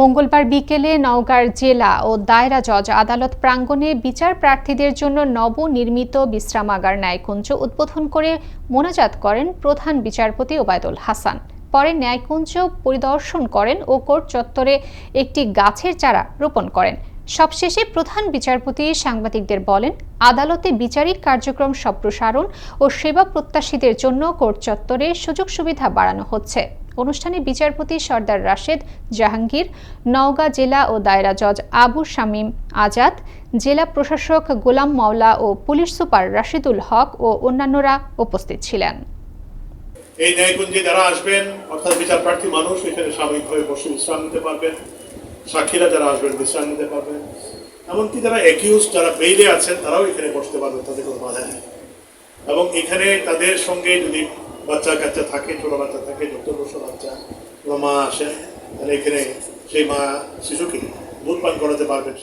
মঙ্গলবার বিকেলে নওগাঁর জেলা ও দায়রা জজ আদালত প্রাঙ্গণে বিচার প্রার্থীদের জন্য নবনির্মিত বিশ্রামাগার ন্যায়কুঞ্জ উদ্বোধন করে মোনাজাত করেন প্রধান বিচারপতি ওবায়দুল হাসান। পরে ন্যায়কুঞ্জ পরিদর্শন করেন ও কোর্ট চত্বরে একটি গাছের চারা রোপণ করেন। সবশেষে প্রধান বিচারপতি সাংবাদিকদের বলেন, আদালতে বিচারিক কার্যক্রম সম্প্রসারণ ও সেবা প্রত্যাশীদের জন্য কোর্ট চত্বরে সুযোগ সুবিধা বাড়ানো হচ্ছে। অনুষ্ঠানে বিচারপতি সর্দার রাশেদ জাহাঙ্গীর, নওগাঁ জেলা ও দায়রা জজ আবু শামীম আজাদ, জেলা প্রশাসক গোলাম মাওলা ও পুলিশ সুপার রাশিদুল হক ও অন্যান্যরা উপস্থিত ছিলেন। এই ন্যায়কুঞ্জে যারা আসবেন, অর্থাৎ বিচার প্রার্থী মানুষ, এখানে সাময়িকভাবে বসে বিশ্রাম নিতে পারবেন। সাক্ষীরা যারা আসবেন, বিশ্রাম নিতে পারবেন। এমনকি যারা অ্যাকিউজ যারা বেইলে আছেন, তারাও এখানে বসতে পারবেন, তাদের কোনো বাধা নেই। এবং এখানে তাদের সঙ্গে যদি বাচ্চা কাচ্চা থাকে, ছোট বাচ্চা থাকে যত বছর বাচ্চা বা মা আসেন, তাহলে এখানে সেই মা শিশুকে দুধ পান করাতে পারবেন।